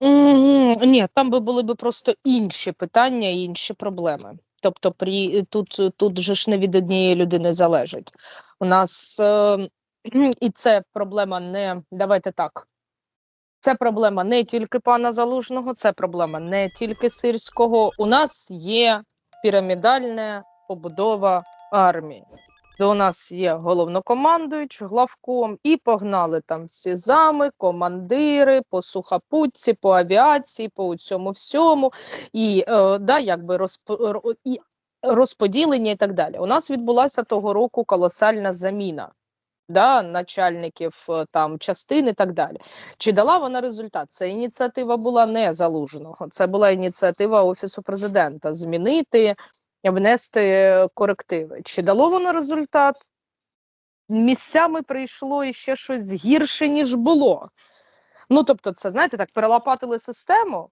Ні, там би були б просто інші питання, інші проблеми. Тобто, при тут, тут же ж не від однієї людини залежить. У нас е, і це проблема не давайте так. Це проблема не тільки пана Залужного, це проблема не тільки сирського. У нас є пірамідальна побудова армії. У нас є головнокомандуючий, главком, і погнали там всі зами, командири по сухопутці, по авіації, по цьому всьому, і е, да, якби розп... і розподілення і так далі. У нас відбулася того року колосальна заміна да, начальників е, там частин і так далі. Чи дала вона результат? Це ініціатива була не залужного, це була ініціатива Офісу президента змінити, внести корективи. Чи дало воно результат? Місцями прийшло іще щось гірше, ніж було. Ну, тобто, це, знаєте, так, перелопатили систему,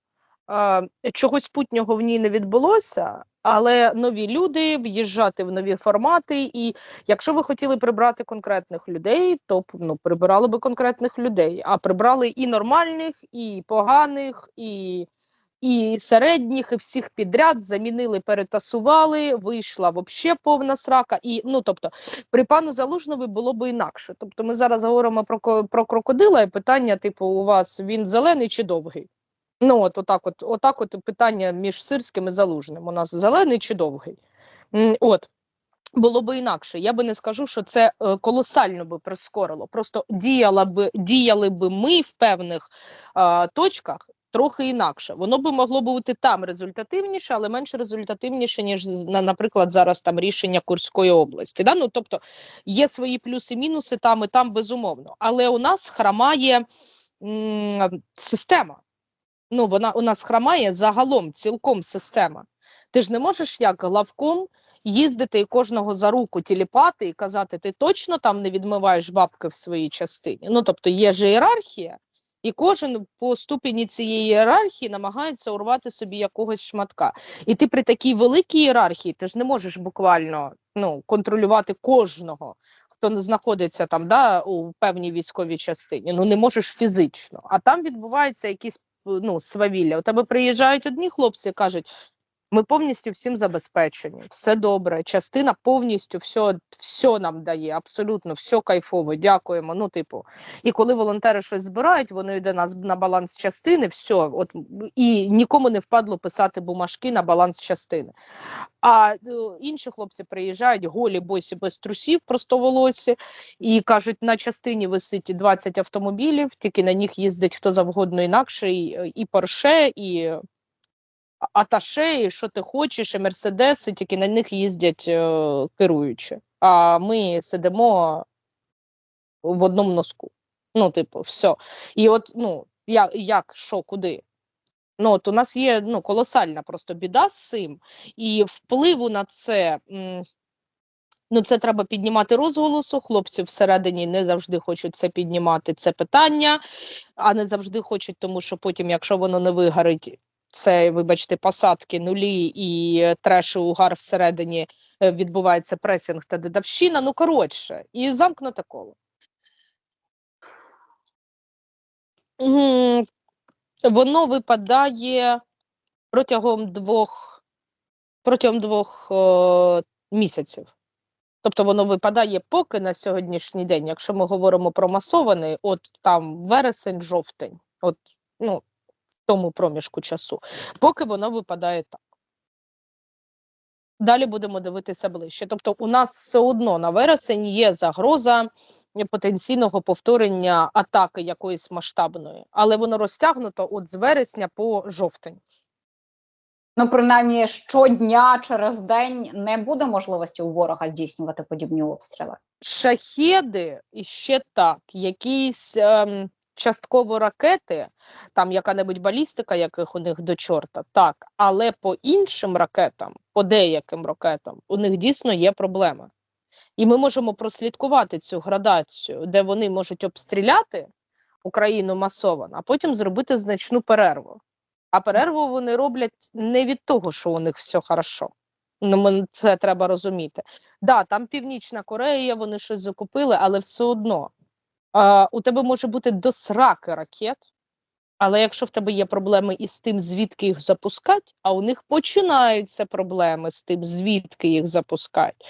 е, чогось путнього в ній не відбулося, але нові люди, в'їжджати в нові формати. І якщо ви хотіли прибрати конкретних людей, то ну, прибирали би конкретних людей, а прибрали і нормальних, і поганих, і, і середніх, і всіх підряд замінили, перетасували, вийшла взагалі повна срака. І, ну, тобто, при пану Залужнові було б інакше. Тобто, ми зараз говоримо про, про крокодила, і питання, типу, у вас він зелений чи довгий? Ну, от, отак, от, отак от питання між сирським і залужним. У нас зелений чи довгий? От. Було би інакше. Я би не скажу, що це е, колосально би прискорило. Просто діяла би, діяли би ми в певних е, точках трохи інакше. Воно би могло бути там результативніше, але менш результативніше, ніж, на- наприклад, зараз там рішення Курської області. Да? Ну, тобто є свої плюси-мінуси там і там, безумовно. Але у нас хромає м, система. Ну, вона у нас хромає загалом, цілком система. Ти ж не можеш як главком їздити і кожного за руку тіліпати і казати, ти точно там не відмиваєш бабки в своїй частині. Ну, тобто є ж ієрархія, і кожен по ступені цієї ієрархії намагається урвати собі якогось шматка. І ти при такій великій ієрархії ти ж не можеш буквально ну, контролювати кожного, хто знаходиться там да, у певній військовій частині. Ну не можеш фізично. А там відбувається якісь ну, свавілля. У тебе приїжджають одні хлопці і кажуть: ми повністю всім забезпечені, все добре. Частина повністю все, все нам дає, абсолютно все кайфово. Дякуємо. Ну, типу, і коли волонтери щось збирають, воно йде на, на баланс частини, все, от і нікому не впадло писати бумажки на баланс частини. А е, інші хлопці приїжджають голі босі без трусів, простоволосі, і кажуть, на частині висить 20 автомобілів, тільки на них їздить хто завгодно інакше, і, і Порше, і Аташе, і що ти хочеш, і Мерседеси, тільки на них їздять е, керуючі. А ми сидимо в одному носку. Ну, типу, все. І от, ну, як, як що, куди? Ну, от у нас є ну, колосальна просто біда з цим, і впливу на це. м, Ну, це треба піднімати розголосу. Хлопці всередині не завжди хочуть це піднімати, це питання, а не завжди хочуть, тому що потім, якщо воно не вигорить, це, вибачте, посадки, нулі і е, треш і угар всередині е, відбувається пресінг та дедавщина. Ну, коротше, і замкнуте коло. Воно випадає протягом двох, протягом двох е, місяців. Тобто воно випадає поки на сьогоднішній день, якщо ми говоримо про масований, от там вересень, жовтень, от ну, тому проміжку часу, поки воно випадає так. Далі будемо дивитися ближче. Тобто, у нас все одно на вересень є загроза потенційного повторення атаки якоїсь масштабної, але воно розтягнуто от з вересня по жовтень. Ну, принаймні, щодня через день не буде можливості у ворога здійснювати подібні обстріли. Шахеди і ще так, якісь ем, частково ракети, там яка-небудь балістика, яких у них до чорта, так, але по іншим ракетам, по деяким ракетам, у них дійсно є проблеми. І ми можемо прослідкувати цю градацію, де вони можуть обстріляти Україну масово, а потім зробити значну перерву. А перерву вони роблять не від того, що у них все хорошо. Ну, це треба розуміти. Да, там Північна Корея, вони щось закупили, але все одно. А, у тебе може бути до сраки ракет, Але якщо в тебе є проблеми із тим, звідки їх запускати, а у них починаються проблеми з тим, звідки їх запускають,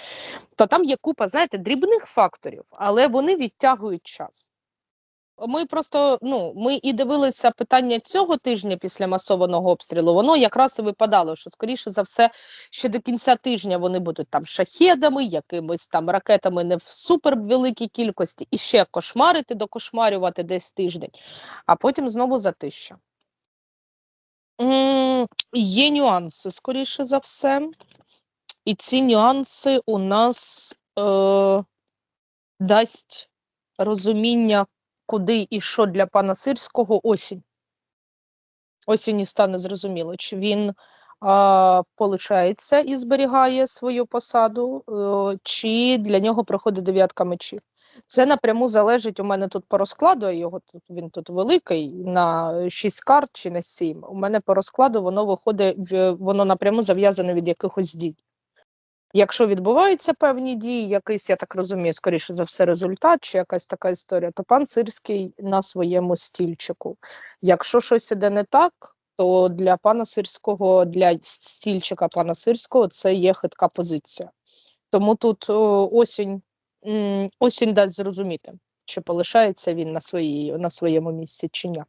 то там є купа, знаєте, дрібних факторів, але вони відтягують час. Ми просто ну ми і дивилися питання цього тижня після масованого обстрілу. Воно якраз і випадало, що скоріше за все, ще до кінця тижня вони будуть там шахедами, якимись там ракетами не в супервеликій кількості, і ще кошмарити, докошмарювати десь тиждень, а потім знову затища. Є нюанси, скоріше за все, і ці нюанси у нас е, дасть розуміння куди і що для пана Сирського осінь. Осінню стане зрозуміло, чи він а, полишається і зберігає свою посаду, е, чи для нього проходить дев'ятка мечів. Це напряму залежить у мене тут по розкладу, його тут він тут великий на 6 карт чи на 7. У мене по розкладу воно виходить, воно напряму зав'язане від якихось дій. Якщо відбуваються певні дії, якийсь, я так розумію, скоріше за все, результат чи якась така історія, то пан Сирський на своєму стільчику. Якщо щось іде не так, то для пана Сирського, для стільчика пана Сирського це є хитка позиція. Тому тут о, осінь, осінь дасть зрозуміти, чи полишається він на, своїй, на своєму місці, чи ні.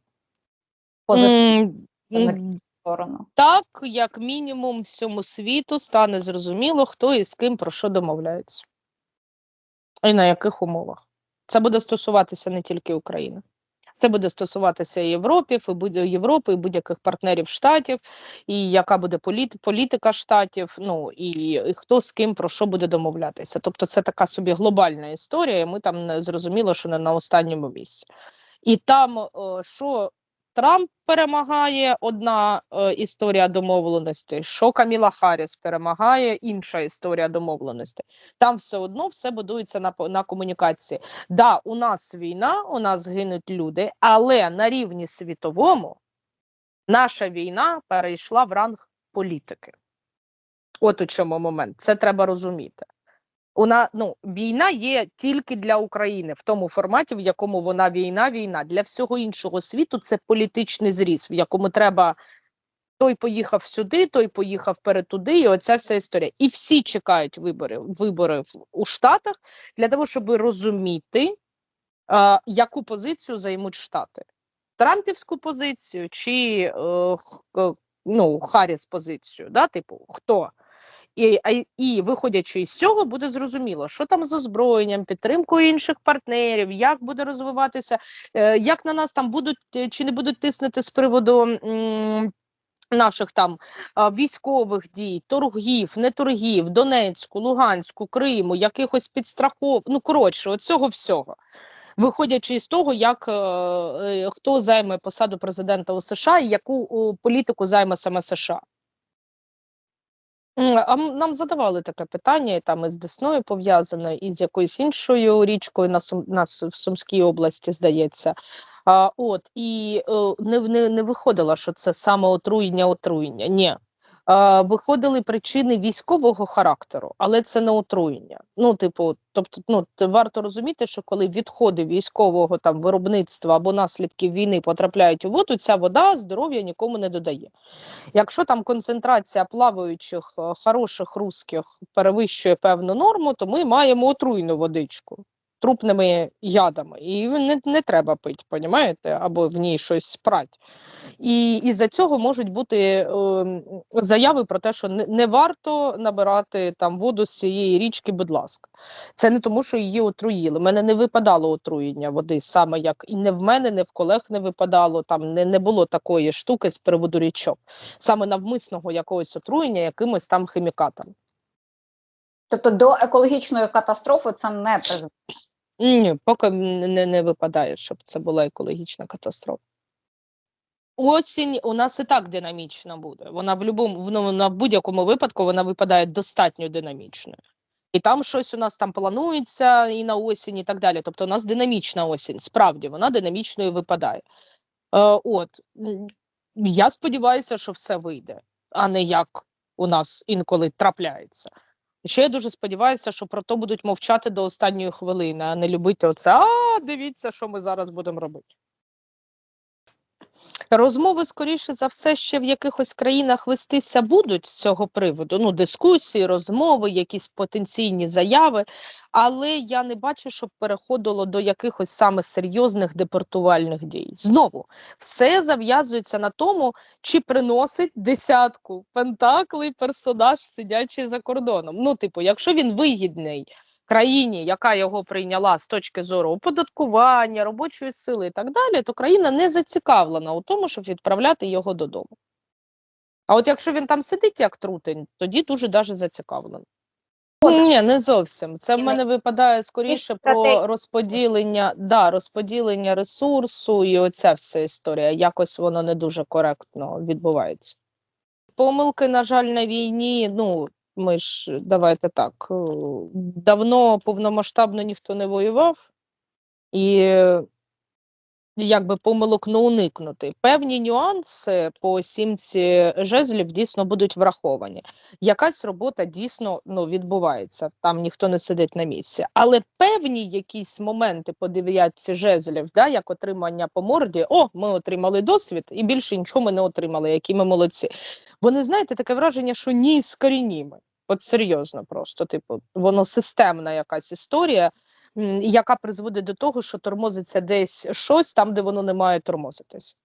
Сторону. так, як мінімум, всьому світу стане зрозуміло, хто і з ким про що домовляється. І на яких умовах. Це буде стосуватися не тільки України. Це буде стосуватися і Європи, і будь Європи, і будь-яких партнерів штатів, і яка буде політ, політика штатів, ну і, і хто з ким про що буде домовлятися. Тобто, це така собі глобальна історія, і ми там не зрозуміло, що не на останньому місці. І там, що Трамп перемагає одна е, історія домовленості, що Каміла Харріс перемагає інша історія домовленості. Там все одно все будується на, на комунікації. Да, у нас війна, у нас гинуть люди, але на рівні світовому наша війна перейшла в ранг політики. От у чому момент. Це треба розуміти. Вона ну війна є тільки для України в тому форматі, в якому вона війна, війна для всього іншого світу. Це політичний зріз, в якому треба той поїхав сюди, той поїхав перед туди, і оця вся історія. І всі чекають вибори, вибори у Штатах для того, щоб розуміти, е, яку позицію займуть Штати. Трампівську позицію чи е, е, ну, Харріс позицію, да, типу, хто? І, і виходячи із цього, буде зрозуміло, що там з озброєнням, підтримкою інших партнерів, як буде розвиватися, е, як на нас там будуть е, чи не будуть тиснути з приводу. Наших там військових дій, торгів, не торгів, Донецьку, Луганську, Криму, якихось підстрахов, ну коротше, от цього всього. Виходячи із того, як е, е, хто займе посаду президента у США і яку о, політику займе саме США. А нам задавали таке питання, і там із Десною пов'язано, і з якоюсь іншою річкою на Сум, на в Сумській області, здається. А, от, і е, не, не, не виходило, що це саме отруєння, отруєння. Ні. А, виходили причини військового характеру, але це не отруєння. Ну, типу, тобто, ну, варто розуміти, що коли відходи військового там виробництва або наслідків війни потрапляють у воду, ця вода здоров'я нікому не додає. Якщо там концентрація плаваючих е, хороших русських перевищує певну норму, то ми маємо отруйну водичку трупними ядами. І не, не треба пити, понімаєте? або в ній щось спрать. І із-за цього можуть бути е, заяви про те, що не, не варто набирати там воду з цієї річки, будь ласка. Це не тому, що її отруїли. У мене не випадало отруєння води, саме як і не в мене, не в колег не випадало. Там не, не було такої штуки з приводу річок, саме навмисного якогось отруєння якимось там хімікатом. Тобто до екологічної катастрофи це не призведе. Ні, поки не, не випадає, щоб це була екологічна катастрофа. Осінь у нас і так динамічна буде. Вона в любому ну, на будь-якому випадку вона випадає достатньо динамічною. І там щось у нас там планується і на осінь, і так далі. Тобто у нас динамічна осінь. Справді вона динамічною випадає. Е, от я сподіваюся, що все вийде, а не як у нас інколи трапляється. І Ще я дуже сподіваюся, що про то будуть мовчати до останньої хвилини, а не любити оце. А дивіться, що ми зараз будемо робити. Розмови, скоріше за все, ще в якихось країнах вестися будуть з цього приводу. Ну, дискусії, розмови, якісь потенційні заяви. Але я не бачу, щоб переходило до якихось саме серйозних депортувальних дій. Знову все зав'язується на тому, чи приносить десятку пентаклей персонаж, сидячий за кордоном. Ну, типу, якщо він вигідний країні, яка його прийняла з точки зору оподаткування, робочої сили і так далі, то країна не зацікавлена у тому, щоб відправляти його додому. А от якщо він там сидить як трутень, тоді дуже даже зацікавлений. Ні, не зовсім. Це в мене випадає скоріше про розподілення, да, розподілення ресурсу і оця вся історія. Якось воно не дуже коректно відбувається. Помилки, на жаль, на війні. Ну, ми ж давайте так. е, Давно повномасштабно ніхто не воював, і якби помилок не уникнути. Певні нюанси по сімці жезлів дійсно будуть враховані. Якась робота дійсно ну, відбувається, там ніхто не сидить на місці. Але певні якісь моменти по дев'ятці жезлів, да, як отримання по морді, о, ми отримали досвід, і більше нічого ми не отримали, які ми молодці. Вони, знаєте, таке враження, що ні скорініми. От серйозно, просто, типу, воно системна якась історія, яка призводить до того, що тормозиться десь щось там, де воно не має тормозитись.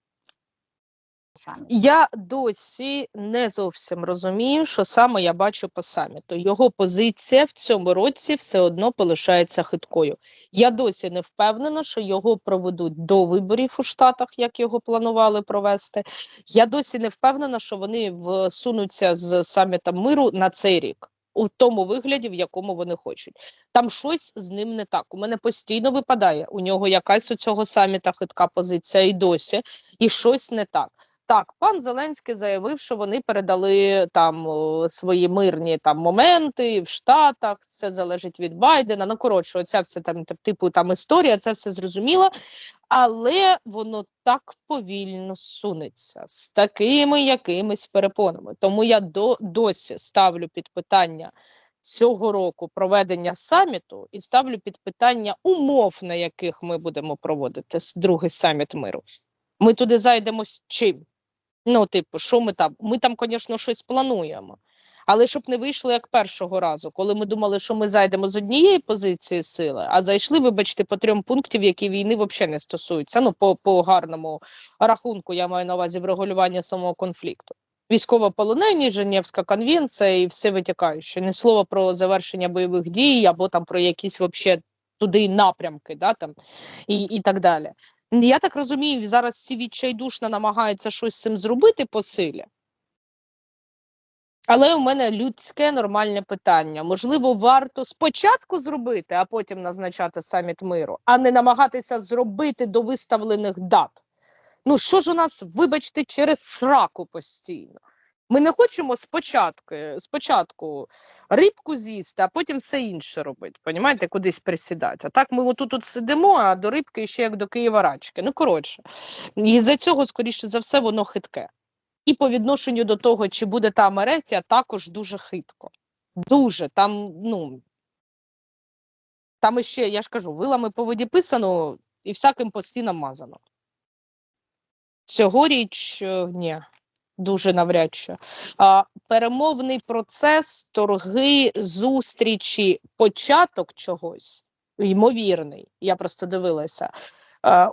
Я досі не зовсім розумію, що саме я бачу по саміту. Його позиція в цьому році все одно полишається хиткою. Я досі не впевнена, що його проведуть до виборів у Штатах, як його планували провести. Я досі не впевнена, що вони всунуться з самітом миру на цей рік. У тому вигляді, в якому вони хочуть, там щось з ним не так. У мене постійно випадає. У нього якась у цього саміта хитка позиція і досі, і щось не так. Так, пан Зеленський заявив, що вони передали там свої мирні там моменти в Штатах. Це залежить від Байдена. Ну коротше, оця вся там типу там історія, це все зрозуміло. Але воно так повільно сунеться з такими якимись перепонами. Тому я до досі ставлю під питання цього року проведення саміту і ставлю під питання умов, на яких ми будемо проводити другий саміт миру. Ми туди зайдемо з чим? Ну, типу, що ми там? Ми там, звісно, щось плануємо. Але щоб не вийшло як першого разу, коли ми думали, що ми зайдемо з однієї позиції сили, а зайшли, вибачте, по трьом пунктів, які війни взагалі не стосуються. Ну, по, по гарному рахунку, я маю на увазі врегулювання самого конфлікту. Військово-полонені, Женевська конвенція і все витікаюче. Не слово про завершення бойових дій або там про якісь вообще туди напрямки, да, там, і, і так далі. Я так розумію, зараз всі відчайдушно намагаються щось з цим зробити по силі. Але у мене людське нормальне питання. Можливо, варто спочатку зробити, а потім назначати саміт миру, а не намагатися зробити до виставлених дат. Ну що ж у нас, вибачте, через сраку постійно. Ми не хочемо спочатку, спочатку рибку з'їсти, а потім все інше робити. Понімаєте, кудись присідати. А так ми отут тут сидимо, а до рибки ще як до Києва рачки. Ну коротше, і за цього, скоріше за все, воно хитке. І по відношенню до того, чи буде там ерефія, також дуже хитко. Дуже там, ну там іще, я ж кажу, вилами по воді писано і всяким постійно мазано. Цьогоріч е, ні, дуже навряд чи. А, перемовний процес, торги, зустрічі, початок чогось ймовірний. Я просто дивилася.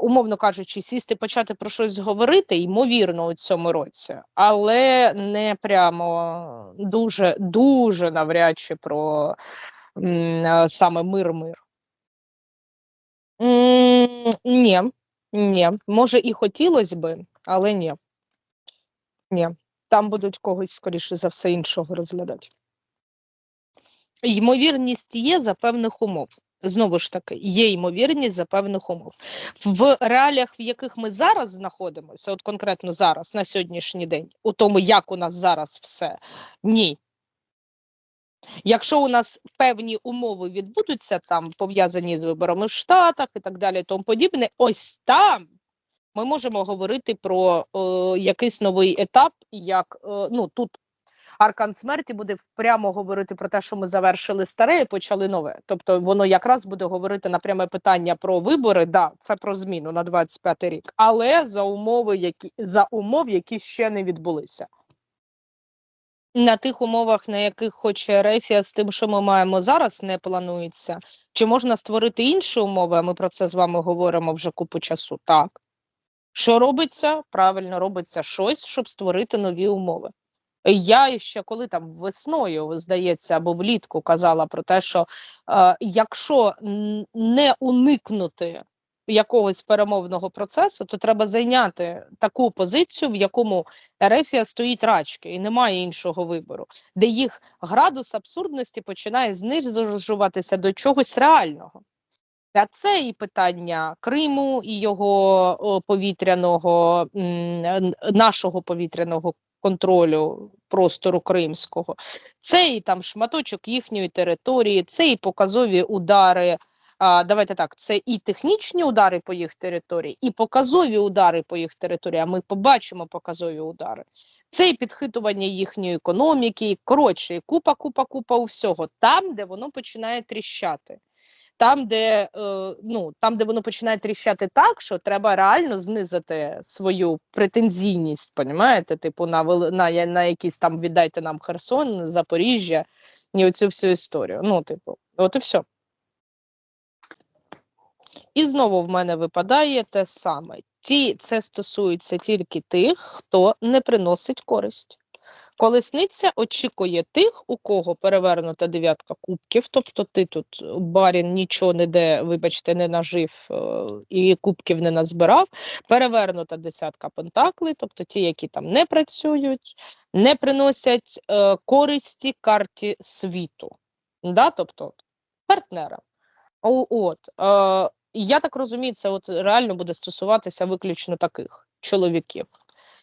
Умовно кажучи, сісти почати про щось говорити, ймовірно, у цьому році, але не прямо дуже, дуже навряд чи про м, саме мир-мир. Ні, ні. Може, і хотілося би, але ні. Ні. Там будуть когось, скоріше за все, іншого розглядати. Ймовірність є за певних умов. Знову ж таки, є ймовірність за певних умов. В реаліях, в яких ми зараз знаходимося, от конкретно зараз, на сьогоднішній день, у тому, як у нас зараз все, ні. Якщо у нас певні умови відбудуться там пов'язані з виборами в Штатах і так далі, і тому подібне, ось там ми можемо говорити про е, якийсь новий етап, як е, ну тут аркан смерті буде прямо говорити про те, що ми завершили старе і почали нове. Тобто воно якраз буде говорити на пряме питання про вибори. Да, це про зміну на 25 рік, але за умови, які за умов, які ще не відбулися. На тих умовах, на яких хоче Рефія, з тим, що ми маємо зараз, не планується. Чи можна створити інші умови? Ми про це з вами говоримо вже купу часу. Так. Що робиться? Правильно робиться щось, щоб створити нові умови. Я ще коли там весною, здається, або влітку казала про те, що е, якщо не уникнути якогось перемовного процесу, то треба зайняти таку позицію, в якому Ерефія стоїть рачки і немає іншого вибору, де їх градус абсурдності починає знижуватися до чогось реального. Це і питання Криму, і його повітряного нашого повітряного контролю простору кримського, це і там шматочок їхньої території, це і показові удари. Давайте так, це і технічні удари по їх території, і показові удари по їх території. А ми побачимо показові удари. Це і підхитування їхньої економіки. Коротше, купа, купа, купа у всього там, де воно починає тріщати там, де е, ну там, де воно починає тріщати так, що треба реально знизити свою претензійність, понімаєте? Типу, на на, на якісь там віддайте нам Херсон, Запоріжжя і оцю всю історію. Ну, типу, от і все. І знову в мене випадає те саме. Ті, це стосується тільки тих, хто не приносить користь. Колесниця очікує тих, у кого перевернута дев'ятка кубків, тобто ти тут барін нічого не де, вибачте, не нажив е, і кубків не назбирав. Перевернута десятка пентаклей, тобто ті, які там не працюють, не приносять е, користі карті світу, да? тобто партнерам. О, От е, я так розумію, це от реально буде стосуватися виключно таких чоловіків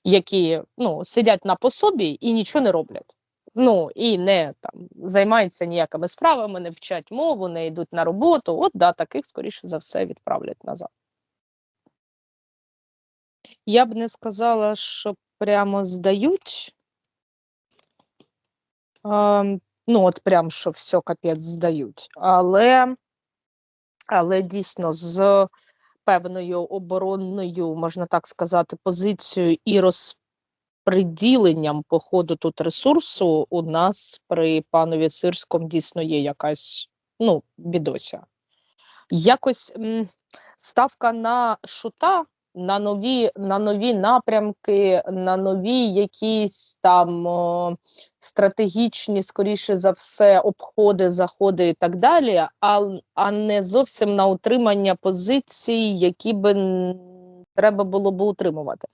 які ну, сидять на пособі і нічого не роблять. Ну і не там займаються ніякими справами, не вчать мову, не йдуть на роботу. От да, таких, скоріше за все, відправлять назад. Я б не сказала, що прямо здають. Ем, ну, от прям що все капець здають. Але, але дійсно з певною оборонною, можна так сказати, позицією і розприділенням по ходу тут ресурсу у нас при панові Сирському дійсно є якась ну, бідося. Якось м, ставка на шута, на нові, на нові напрямки, на нові якісь там о, стратегічні, скоріше за все, обходи, заходи і так далі, а, а не зовсім на утримання позицій, які би треба було б утримувати.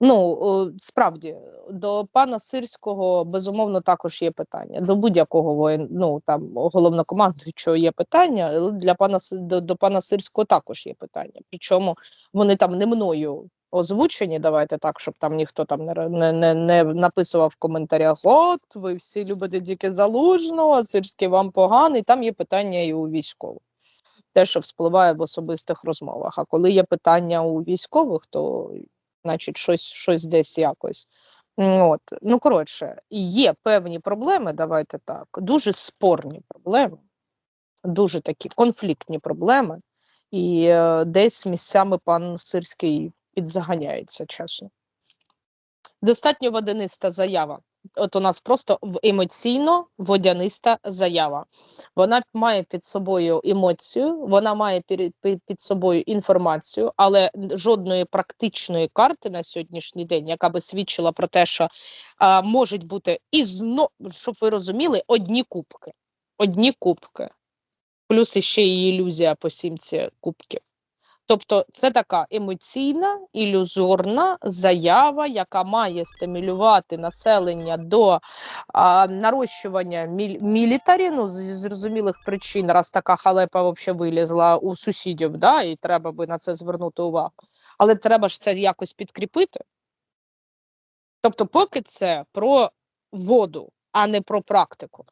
Ну, справді, до пана Сирського безумовно також є питання. До будь-якого воєн, ну там головнокомандуючого є питання, для пана до, до пана Сирського також є питання. Причому вони там не мною озвучені. Давайте так, щоб там ніхто там не, не, не, написував в коментарях: от ви всі любите тільки залужного, Сирський вам поганий. Там є питання і у військових. Те, що вспливає в особистих розмовах. А коли є питання у військових, то значить щось, щось десь якось. От. Ну, коротше, є певні проблеми, давайте так, дуже спорні проблеми, дуже такі конфліктні проблеми, і е, десь місцями пан Сирський підзаганяється чесно. Достатньо водяниста заява. От у нас просто в- емоційно водяниста заява. Вона має під собою емоцію, вона має під собою інформацію, але жодної практичної карти на сьогоднішній день, яка би свідчила про те, що а, можуть бути і зно, щоб ви розуміли, одні кубки. Одні кубки. Плюс іще і ілюзія по сімці кубків. Тобто це така емоційна, ілюзорна заява, яка має стимулювати населення до а, нарощування міль, мілітарі, ну, з зрозумілих причин, раз така халепа взагалі вилізла у сусідів, да, і треба би на це звернути увагу. Але треба ж це якось підкріпити. Тобто, поки це про воду, а не про практику.